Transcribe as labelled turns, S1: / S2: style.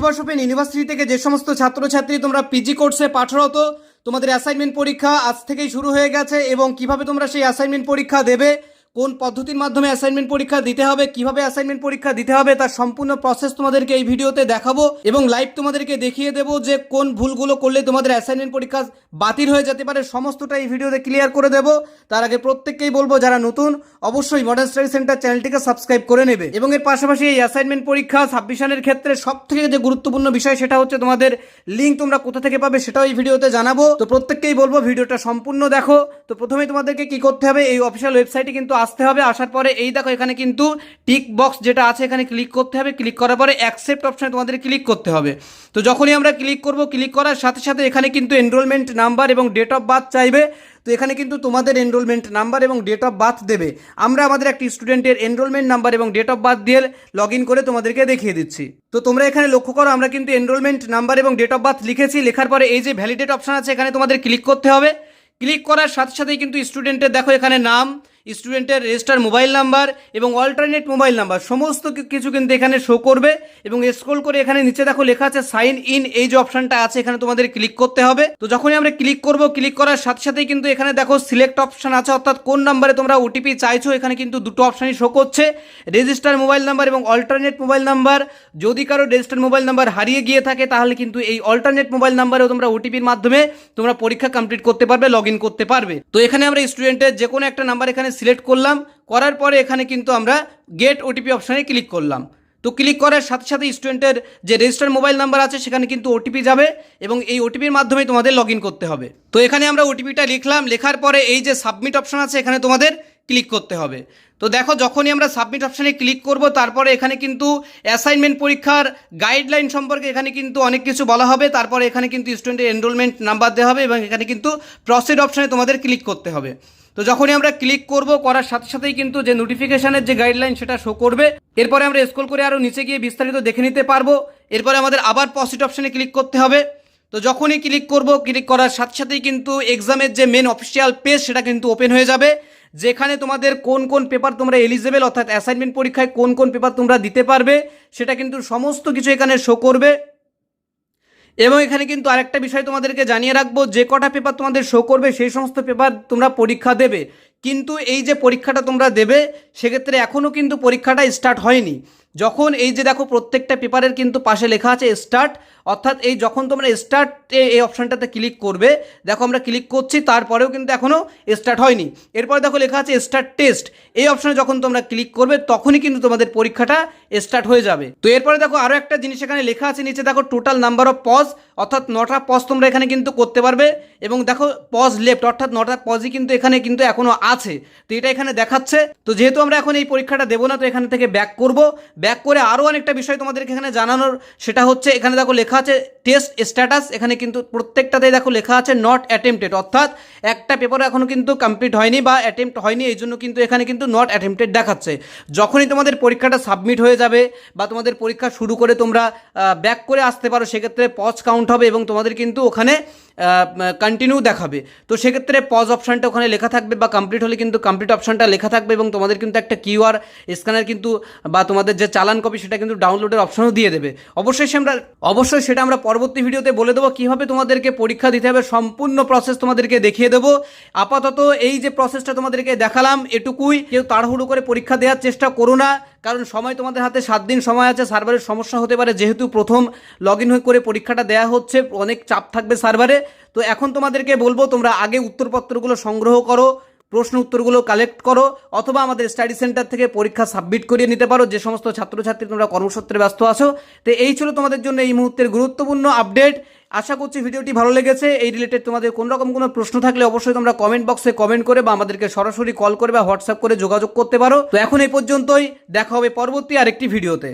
S1: Subhash open university থেকে যে সমস্ত ছাত্রছাত্রী তোমরা পিজি কোর্সে পাঠরত তোমাদের অ্যাসাইনমেন্ট পরীক্ষা আজ থেকেই শুরু হয়ে গেছে এবং কীভাবে তোমরা সেই অ্যাসাইনমেন্ট পরীক্ষা দেবে কোন পদ্ধতির মাধ্যমে অ্যাসাইনমেন্ট পরীক্ষা দিতে হবে, কীভাবে অ্যাসাইনমেন্ট পরীক্ষা দিতে হবে, তার সম্পূর্ণ প্রসেস তোমাদেরকে এই ভিডিওতে দেখাবো এবং লাইভ তোমাদেরকে দেখিয়ে দেবো যে কোন ভুলগুলো করলে তোমাদের অ্যাসাইনমেন্ট পরীক্ষা বাতিল হয়ে যেতে পারে, সমস্তটা এই ভিডিওতে ক্লিয়ার করে দেবো। তার আগে প্রত্যেককেই বলব, যারা নতুন, অবশ্যই মডার্ন স্টাডি সেন্টার চ্যানেলটিকে সাবস্ক্রাইব করে নেবে। এবং এর পাশাপাশি এই অ্যাসাইনমেন্ট পরীক্ষা সাবমিশনের ক্ষেত্রে সব থেকে যে গুরুত্বপূর্ণ বিষয়, সেটা হচ্ছে তোমাদের লিঙ্ক তোমরা কোথা থেকে পাবে, সেটাও এই ভিডিওতে জানাব। তো প্রত্যেককেই বলব, ভিডিওটা সম্পূর্ণ দেখো। তো প্রথমেই তোমাদেরকে কি করতে হবে, এই অফিসিয়াল ওয়েবসাইটে কিন্তু আসতে হবে, আসার পরে এই দেখো এখানে কিন্তু টিক বক্স যেটা আছে এখানে ক্লিক করতে হবে। ক্লিক করার পরে অ্যাকসেপ্ট অপশানে তোমাদের ক্লিক করতে হবে। তো যখনই আমরা ক্লিক করব ক্লিক করার সাথে সাথে এখানে কিন্তু এনরোলমেন্ট নাম্বার এবং ডেট অফ বার্থ চাইবে। তো এখানে কিন্তু তোমাদের এনরোলমেন্ট নাম্বার এবং ডেট অফ বার্থ দেবে। আমরা আমাদের একটি স্টুডেন্টের এনরোলমেন্ট নাম্বার এবং ডেট অফ বার্থ দিয়ে লগ করে তোমাদেরকে দেখিয়ে দিচ্ছি। তো তোমরা এখানে লক্ষ্য করো, আমরা কিন্তু এনরোলমেন্ট নাম্বার এবং ডেট অফ বার্থ লিখেছি। লেখার পরে এই যে ভ্যালিডেট অপশন আছে, এখানে তোমাদের ক্লিক করতে হবে। ক্লিক করার সাথে সাথেই কিন্তু স্টুডেন্টের দেখো এখানে নাম স্টুডেন্টের রেজিস্টার মোবাইল নাম্বার এবং অল্টারনেট মোবাইল নাম্বার, সমস্ত কিছু কিন্তু এখানে শো করবে এবং স্ক্রল করে এখানে নিচে দেখো লেখা আছে সাইন ইন এই যে অপশনটা আছে, এখানে তোমাদের ক্লিক করতে হবে। তো যখনই আমরা ক্লিক করব ক্লিক করার সাথে সাথেই কিন্তু এখানে দেখো সিলেক্ট অপশন আছে, অর্থাৎ কোন নাম্বারে তোমরা ওটিপি চাইছো, এখানে কিন্তু দুটো অপশনই শো করছে। রেজিস্টার মোবাইল নাম্বার এবং অল্টারনেট মোবাইল নাম্বার যদি কারও রেজিস্টার মোবাইল নাম্বার হারিয়ে গিয়ে থাকে, তাহলে কিন্তু এই অল্টারনেট মোবাইল নাম্বারেও তোমরা ওটিপির মাধ্যমে তোমরা পরীক্ষা কমপ্লিট করতে পারবে লগ করতে পারবে। তো এখানে আমরা স্টুডেন্টের যে কোনো একটা নাম্বার এখানে সিলেক্ট করলাম, করার পরে এখানে কিন্তু আমরা গেট ওটিপি অপশানে ক্লিক করলাম। তো ক্লিক করার সাথে সাথে স্টুডেন্টের যে রেজিস্টার মোবাইল নাম্বার আছে, সেখানে কিন্তু ওটিপি যাবে এবং এই ওটিপির মাধ্যমে তোমাদের লগ করতে হবে। তো এখানে আমরা ওটিপিটা লিখলাম, লেখার পরে এই যে সাবমিট অপশান আছে, এখানে তোমাদের ক্লিক করতে হবে। তো দেখো যখনই আমরা সাবমিট অপশানে ক্লিক করব, তারপরে এখানে কিন্তু অ্যাসাইনমেন্ট পরীক্ষার গাইডলাইন সম্পর্কে এখানে কিন্তু অনেক কিছু বলা হবে। তারপরে এখানে কিন্তু স্টুডেন্টের এনরোলমেন্ট নাম্বার দেওয়া হবে এবং এখানে কিন্তু প্রসিড অপশানে তোমাদের ক্লিক করতে হবে। তো যখনই আমরা ক্লিক করব, করার সাথে সাথেই কিন্তু যে নোটিফিকেশনের যে গাইডলাইন সেটা শো করবে। এরপরে আমরা স্ক্রল করে আরও নিচে গিয়ে বিস্তারিত দেখে নিতে পারব। এরপরে আমাদের আবার প্রসিড অপশানে ক্লিক করতে হবে। তো যখনই ক্লিক করব ক্লিক করার সাথে সাথেই কিন্তু এক্সামের যে মেন অফিসিয়াল পেজ সেটা কিন্তু ওপেন হয়ে যাবে। যেখানে তোমাদের কোন কোন পেপার তোমরা এলিজেবেল অর্থাৎ অ্যাসাইনমেন্ট পরীক্ষায় কোন কোন পেপার তোমরা দিতে পারবে, সেটা কিন্তু সমস্ত কিছু এখানে শো করবে। এবং এখানে কিন্তু আরেকটা বিষয় তোমাদেরকে জানিয়ে রাখব, যে কটা পেপার তোমাদের শো করবে, সেই সমস্ত পেপার তোমরা পরীক্ষা দেবে। কিন্তু এই যে পরীক্ষাটা তোমরা দেবে, সেক্ষেত্রে এখনও কিন্তু পরীক্ষাটা স্টার্ট হয়নি। যখন এই যে দেখো প্রত্যেকটা পেপারের কিন্তু পাশে লেখা আছে স্টার্ট অর্থাৎ এই যখন তোমরা স্টার্ট এই অপশানটাতে ক্লিক করবে, দেখো আমরা ক্লিক করছি, তারপরেও কিন্তু এখনও স্টার্ট হয়নি। এরপরে দেখো লেখা আছে স্টার্ট টেস্ট এই অপশানে যখন তোমরা ক্লিক করবে, তখনই কিন্তু তোমাদের পরীক্ষাটা স্টার্ট হয়ে যাবে। তো এরপরে দেখো আরও একটা জিনিস এখানে লেখা আছে, নিচে দেখো টোটাল নাম্বার অফ পজ অর্থাৎ নটা পজ তোমরা এখানে কিন্তু করতে পারবে এবং দেখো পজ লেফট অর্থাৎ নটা পজই কিন্তু এখানে কিন্তু এখনও আছে। তো এটা এখানে দেখাচ্ছে। তো যেহেতু আমরা এখন এই পরীক্ষাটা দেবো না, তো এখান থেকে ব্যাক করব। ব্যাক করে আরও অনেকটা বিষয় তোমাদেরকে এখানে জানানোর, সেটা হচ্ছে এখানে দেখো লেখা আছে টেস্ট স্ট্যাটাস এখানে কিন্তু প্রত্যেকটাতেই দেখো লেখা আছে নট অ্যাটেম্পটেড অর্থাৎ একটা পেপার এখনও কিন্তু কমপ্লিট হয়নি বা অ্যাটেম্প্ট হয়নি, এই জন্য কিন্তু এখানে কিন্তু নট অ্যাটেম্পটেড দেখাচ্ছে। যখনই তোমাদের পরীক্ষাটা সাবমিট হয়ে যাবে বা তোমাদের পরীক্ষা শুরু করে তোমরা ব্যাক করে আসতে পারো, সেক্ষেত্রে পজ কাউন্ট হবে এবং তোমাদের কিন্তু ওখানে কন্টিনিউ দেখাবে। তো সেক্ষেত্রে পজ অপশানটা ওখানে লেখা থাকবে বা কমপ্লিট হলে কিন্তু কমপ্লিট অপশানটা লেখা থাকবে এবং তোমাদের কিন্তু একটা কিউআর স্ক্যানার কিন্তু বা তোমাদের যে চালান কপি সেটা কিন্তু ডাউনলোডের অপশনও দিয়ে দেবে। অবশ্যই আমরা অবশ্যই সেটা আমরা পরবর্তী ভিডিওতে বলে দেবো কীভাবে তোমাদেরকে পরীক্ষা দিতে হবে, সম্পূর্ণ প্রসেস তোমাদেরকে দেখিয়ে দেবো। আপাতত এই যে প্রসেসটা তোমাদেরকে দেখালাম এটুকুই। কেউ তাড়াহুড়ো করে পরীক্ষা দেওয়ার চেষ্টা করো না, কারণ সময় তোমাদের হাতে সাত দিন সময় আছে সার্ভারের সমস্যা হতে পারে, যেহেতু প্রথম লগ ইন হয়ে করে পরীক্ষাটা দেওয়া হচ্ছে, অনেক চাপ থাকবে সার্ভারে তো এখন তোমাদেরকে বলব, তোমরা আগে উত্তরপত্রগুলো সংগ্রহ করো প্রশ্ন উত্তরগুলো কালেক্ট করো, অথবা আমাদের স্টাডি সেন্টার থেকে পরীক্ষা সাবমিট করিয়ে নিতে পারো, যে সমস্ত ছাত্রছাত্রী তোমরা কর্মসূত্রে ব্যস্ত আছো। তো এই ছিল তোমাদের জন্য এই মুহূর্তের গুরুত্বপূর্ণ আপডেট আশা করছি ভিডিওটি ভালো লেগেছে। এই রিলেটেড তোমাদের কোনো রকম কোনো প্রশ্ন থাকলে অবশ্যই তোমরা কমেন্ট বক্সে কমেন্ট করে বা আমাদেরকে সরাসরি কল করে বা হোয়াটসঅ্যাপ করে যোগাযোগ করতে পারো। তো এখন এই পর্যন্তই, দেখা হবে পরবর্তী আরেকটি ভিডিওতে